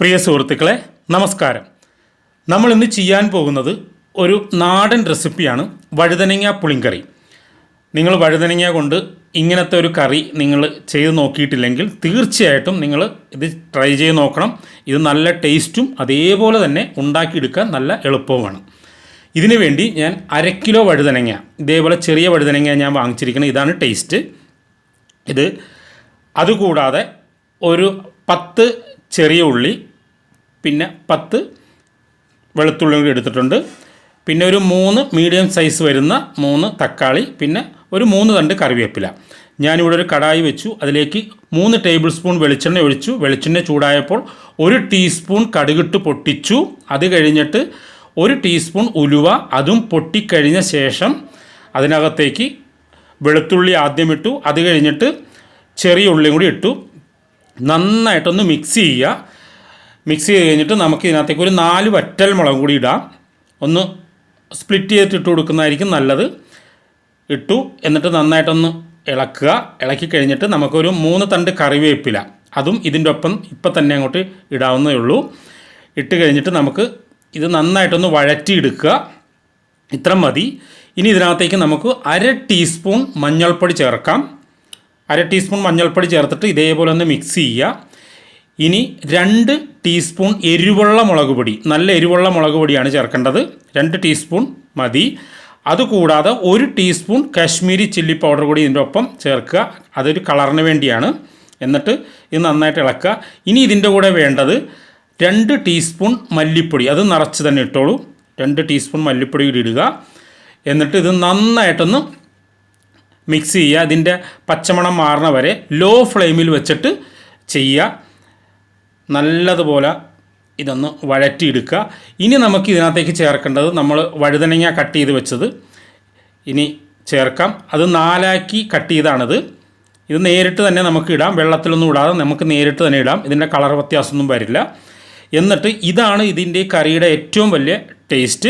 പ്രിയ സുഹൃത്തുക്കളെ നമസ്കാരം. നമ്മൾ ഇന്ന് ചെയ്യാൻ പോകുന്നത് ഒരു നാടൻ റെസിപ്പിയാണ് വഴുതനങ്ങ പുളിങ്കറി. നിങ്ങൾ വഴുതനങ്ങ കൊണ്ട് ഇങ്ങനത്തെ ഒരു കറി നിങ്ങൾ ചെയ്ത് നോക്കിയിട്ടില്ലെങ്കിൽ തീർച്ചയായിട്ടും നിങ്ങൾ ഇത് ട്രൈ ചെയ്ത് നോക്കണം. ഇത് നല്ല ടേസ്റ്റും അതേപോലെ തന്നെ ഉണ്ടാക്കിയെടുക്കാൻ നല്ല എളുപ്പവുമാണ് ഇതിനു വേണ്ടി ഞാൻ അര കിലോ വഴുതനങ്ങ ഇതേപോലെ ചെറിയ വഴുതനങ്ങ ഞാൻ വാങ്ങിച്ചിരിക്കുന്നത് ഇതാണ് ടേസ്റ്റ് ഇത് അതുകൂടാതെ ഒരു പത്ത് ചെറിയ ഉള്ളി പിന്നെ പത്ത് വെളുത്തുള്ളി കൂടി എടുത്തിട്ടുണ്ട്. പിന്നെ ഒരു മൂന്ന് മീഡിയം സൈസ് വരുന്ന മൂന്ന് തക്കാളി പിന്നെ ഒരു മൂന്ന് തണ്ട് കറിവേപ്പില. ഞാനിവിടെ ഒരു കടായി വെച്ചു. അതിലേക്ക് മൂന്ന് ടേബിൾ സ്പൂൺ വെളിച്ചെണ്ണ ഒഴിച്ചു. വെളിച്ചെണ്ണ ചൂടായപ്പോൾ ഒരു ടീസ്പൂൺ കടുകിട്ട് പൊട്ടിച്ചു. അത് കഴിഞ്ഞിട്ട് ഒരു ടീസ്പൂൺ ഉലുവ അതും പൊട്ടിക്കഴിഞ്ഞ ശേഷം അതിനകത്തേക്ക് വെളുത്തുള്ളി ആദ്യം ഇട്ടു. അത് കഴിഞ്ഞിട്ട് ചെറിയ ഉള്ളിയും കൂടി ഇട്ടു. നന്നായിട്ടൊന്ന് മിക്സ് ചെയ്യുക. മിക്സ് ചെയ്ത് കഴിഞ്ഞിട്ട് നമുക്ക് ഇതിനകത്തേക്ക് ഒരു നാല് വറ്റൽ മുളക് കൂടി ഇടാം. ഒന്ന് സ്പ്ലിറ്റ് ചെയ്തിട്ട് ഇട്ട് കൊടുക്കുന്നതായിരിക്കും നല്ലത്. ഇട്ടു എന്നിട്ട് നന്നായിട്ടൊന്ന് ഇളക്കുക. ഇളക്കി കഴിഞ്ഞിട്ട് നമുക്കൊരു മൂന്ന് തണ്ട് കറിവേപ്പില. അതും ഇതിന്റെ ഒപ്പം ഇപ്പം തന്നെ അങ്ങോട്ട് ഇടാവുന്നേ ഉള്ളൂ. ഇട്ട് കഴിഞ്ഞിട്ട് നമുക്ക് ഇത് നന്നായിട്ടൊന്ന് വഴറ്റിയെടുക്കുക. ഇത്ര മതി. ഇനി ഇതിനകത്തേക്ക് നമുക്ക് അര ടീസ്പൂൺ മഞ്ഞൾപ്പൊടി ചേർക്കാം. അര ടീസ്പൂൺ മഞ്ഞൾപ്പൊടി ചേർത്തിട്ട് ഇതേപോലെ ഒന്ന് മിക്സ് ചെയ്യുക. ഇനി രണ്ട് ടീസ്പൂൺ എരിവുള്ള മുളക് പൊടി. നല്ല എരിവുള്ള മുളക് പൊടിയാണ് ചേർക്കേണ്ടത്. രണ്ട് ടീസ്പൂൺ മതി. അതുകൂടാതെ ഒരു ടീസ്പൂൺ കാശ്മീരി ചില്ലി പൗഡർ കൂടി ഇതിന്റെ ഒപ്പം ചേർക്കുക. അതൊരു കളറിന് വേണ്ടിയാണ്. എന്നിട്ട് ഇത് നന്നായിട്ട് ഇളക്കുക. ഇനി ഇതിന്റെ കൂടെ വേണ്ടത് രണ്ട് ടീസ്പൂൺ മല്ലിപ്പൊടി. അത് നിറച്ച് തന്നെ ഇട്ടോളൂ. രണ്ട് ടീസ്പൂൺ മല്ലിപ്പൊടി കൂടി ഇടുക. എന്നിട്ട് ഇത് നന്നായിട്ടൊന്ന് മിക്സ് ചെയ്യുക. അതിന്റെ പച്ചമണം മാറണ വരെ ലോ ഫ്ലെയിമിൽ വെച്ചിട്ട് ചെയ്യുക. നല്ലതുപോലെ ഇതൊന്ന് വഴറ്റിയെടുക്കുക. ഇനി നമുക്ക് ഇതിനകത്തേക്ക് ചേർക്കേണ്ടത് നമ്മൾ വഴുതനങ്ങ കട്ട് ചെയ്ത് വെച്ചത്. ഇനി ചേർക്കാം. അത് നാലാക്കി കട്ട് ചെയ്താണിത്. ഇത് നേരിട്ട് തന്നെ നമുക്ക് ഇടാം. വെള്ളത്തിലൊന്നും ഇടാതെ നമുക്ക് നേരിട്ട് തന്നെ ഇടാം. ഇതിന്റെ കളർ വ്യത്യാസമൊന്നും വരില്ല. എന്നിട്ട് ഇതാണ് ഇതിന്റെ കറിയുടെ ഏറ്റവും വലിയ ടേസ്റ്റ്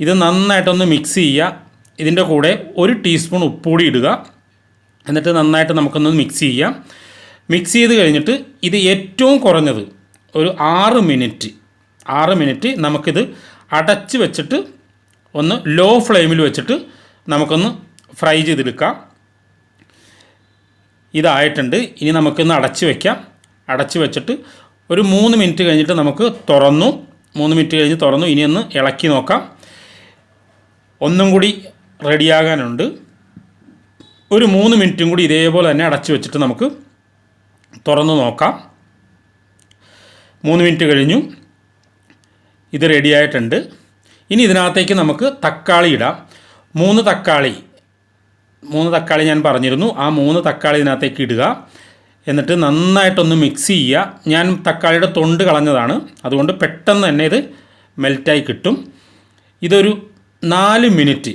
ഇത് നന്നായിട്ടൊന്ന് മിക്സ് ചെയ്യുക. ഇതിന്റെ കൂടെ ഒരു ടീസ്പൂൺ ഉപ്പുകൂടി ഇടുക. എന്നിട്ട് നന്നായിട്ട് നമുക്കൊന്ന് മിക്സ് ചെയ്യാം. മിക്സ് ചെയ്ത് കഴിഞ്ഞിട്ട് ഇത് ഏറ്റവും കുറഞ്ഞത് ഒരു ആറ് മിനിറ്റ് ആറ് മിനിറ്റ് നമുക്കിത് അടച്ച് വെച്ചിട്ട് ഒന്ന് ലോ ഫ്ലെയിമിൽ വെച്ചിട്ട് നമുക്കൊന്ന് ഫ്രൈ ചെയ്തെടുക്കാം. ഇതായിട്ടുണ്ട്. ഇനി നമുക്കൊന്ന് അടച്ച് വയ്ക്കാം അടച്ച് വെച്ചിട്ട് ഒരു മൂന്ന് മിനിറ്റ് കഴിഞ്ഞിട്ട് നമുക്ക് തുറന്നു. മൂന്ന് മിനിറ്റ് കഴിഞ്ഞ് തുറന്നു. ഇനി ഒന്ന് ഇളക്കി നോക്കാം. ഒന്നും കൂടി റെഡിയാകാനുണ്ട്. ഒരു മൂന്ന് മിനിറ്റും കൂടി ഇതേപോലെ തന്നെ അടച്ച് വെച്ചിട്ട് നമുക്ക് തുറന്ന് നോക്കാം. മൂന്ന് മിനിറ്റ് കഴിഞ്ഞു. ഇത് റെഡിയായിട്ടുണ്ട് ഇനി ഇതിനകത്തേക്ക് നമുക്ക് തക്കാളി ഇടാം. മൂന്ന് തക്കാളി. മൂന്ന് തക്കാളി ഞാൻ പറഞ്ഞിരുന്നു. ആ മൂന്ന് തക്കാളി ഇതിനകത്തേക്ക് ഇടുക. എന്നിട്ട് നന്നായിട്ടൊന്ന് മിക്സ് ചെയ്യുക. ഞാൻ തക്കാളിയുടെ തൊണ്ട് കളഞ്ഞതാണ്. അതുകൊണ്ട് പെട്ടെന്ന് തന്നെ ഇത് മെൽറ്റായി കിട്ടും. ഇതൊരു നാല് മിനിറ്റ്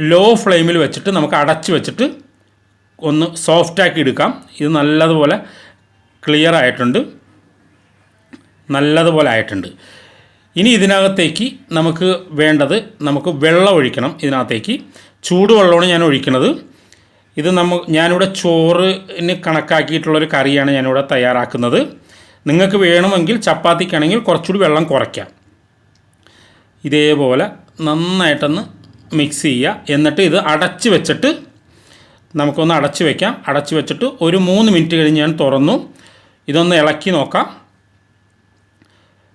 ലോ ഫ്ലെയിമിൽ വെച്ചിട്ട് നമുക്ക് അടച്ച് വെച്ചിട്ട് ഒന്ന് സോഫ്റ്റാക്കി എടുക്കാം. ഇത് നല്ലതുപോലെ ക്ലിയർ ആയിട്ടുണ്ട്. നല്ലതുപോലെ ആയിട്ടുണ്ട്. ഇനി ഇതിനകത്തേക്ക് നമുക്ക് വേണ്ടത് നമുക്ക് വെള്ളം ഒഴിക്കണം ഇതിനകത്തേക്ക്. ചൂടുവെള്ളമാണ് ഞാൻ ഒഴിക്കുന്നത്. ഇത് നമ്മ ഞാനിവിടെ ചോറിന് കണക്കാക്കിയിട്ടുള്ളൊരു കറിയാണ് ഞാനിവിടെ തയ്യാറാക്കുന്നത്. നിങ്ങൾക്ക് വേണമെങ്കിൽ ചപ്പാത്തിക്കാണെങ്കിൽ കുറച്ചുകൂടി വെള്ളം കുറയ്ക്കാം. ഇതേപോലെ നന്നായിട്ടൊന്ന് മിക്സ് ചെയ്യുക. എന്നിട്ട് ഇത് അടച്ച് വെച്ചിട്ട് നമുക്കൊന്ന് അടച്ച് വയ്ക്കാം അടച്ച് വെച്ചിട്ട് ഒരു മൂന്ന് മിനിറ്റ് കഴിഞ്ഞ് ഞാൻ തുറന്നു. ഇതൊന്ന് ഇളക്കി നോക്കാം.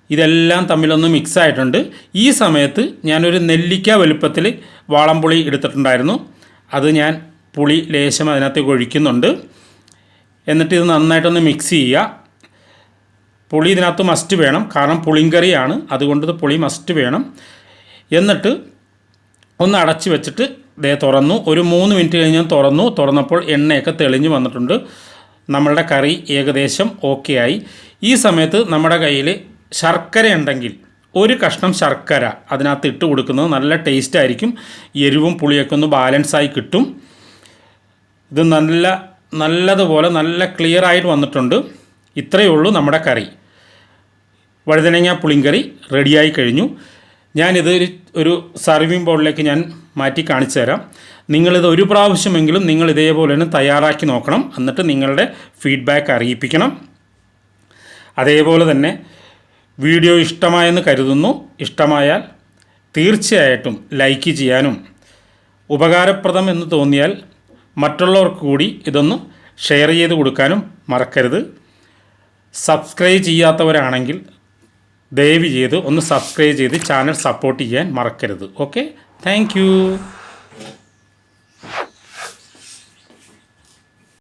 ഇതെല്ലാം തമ്മിലൊന്ന് മിക്സ് ആയിട്ടുണ്ട്. ഈ സമയത്ത് ഞാനൊരു നെല്ലിക്ക വലുപ്പത്തിൽ വാളംപുളി എടുത്തിട്ടുണ്ടായിരുന്നു. അത് ഞാൻ പുളി ലേശം അതിനകത്തേക്ക് ഒഴിക്കുന്നുണ്ട്. എന്നിട്ട് ഇത് നന്നായിട്ടൊന്ന് മിക്സ് ചെയ്യുക. പുളി ഇതിനകത്ത് മസ്റ്റ് വേണം. കാരണം പുളിങ്കറിയാണ്. അതുകൊണ്ട് പുളി മസ്റ്റ് വേണം. എന്നിട്ട് ഒന്ന് അടച്ച് വെച്ചിട്ട് ദേ തുറന്നു. ഒരു മൂന്ന് മിനിറ്റ് കഴിഞ്ഞ് തുറന്നു. തുറന്നപ്പോൾ എണ്ണയൊക്കെ തെളിഞ്ഞ് വന്നിട്ടുണ്ട്. നമ്മളുടെ കറി ഏകദേശം ഓക്കെ ആയി. ഈ സമയത്ത് നമ്മുടെ കയ്യിൽ ശർക്കര ഉണ്ടെങ്കിൽ ഒരു കഷ്ണം ശർക്കര അതിനകത്ത് ഇട്ട് കൊടുക്കുന്നത് നല്ല ടേസ്റ്റ് ആയിരിക്കും. എരിവും പുളിയൊക്കെ ഒന്ന് ബാലൻസായി കിട്ടും. ഇത് നല്ല നല്ലതുപോലെ നല്ല ക്ലിയർ ആയിട്ട് വന്നിട്ടുണ്ട്. ഇത്രയേ ഉള്ളൂ നമ്മുടെ കറി. വഴുതനങ്ങ പുളിങ്കറി റെഡിയായി കഴിഞ്ഞു. ഞാനിത് ഒരു സർവിങ് ബൗളിലേക്ക് ഞാൻ മാറ്റി കാണിച്ചു തരാം നിങ്ങളിത് ഒരു പ്രാവശ്യമെങ്കിലും നിങ്ങൾ ഇതേപോലെ തന്നെ തയ്യാറാക്കി നോക്കണം. എന്നിട്ട് നിങ്ങളുടെ ഫീഡ്ബാക്ക് അറിയിപ്പിക്കണം. അതേപോലെ തന്നെ വീഡിയോ ഇഷ്ടമായെന്ന് കരുതുന്നു. ഇഷ്ടമായാൽ തീർച്ചയായിട്ടും ലൈക്ക് ചെയ്യാനും ഉപകാരപ്രദം എന്ന് തോന്നിയാൽ മറ്റുള്ളവർക്ക് കൂടി ഇതൊന്ന് ഷെയർ ചെയ്ത് കൊടുക്കാനും മറക്കരുത്. സബ്സ്ക്രൈബ് ചെയ്യാത്തവരാണെങ്കിൽ ദയവ് ചെയ്ത് ഒന്ന് സബ്സ്ക്രൈബ് ചെയ്ത് ചാനൽ സപ്പോർട്ട് ചെയ്യാൻ മറക്കരുത്. Okay thank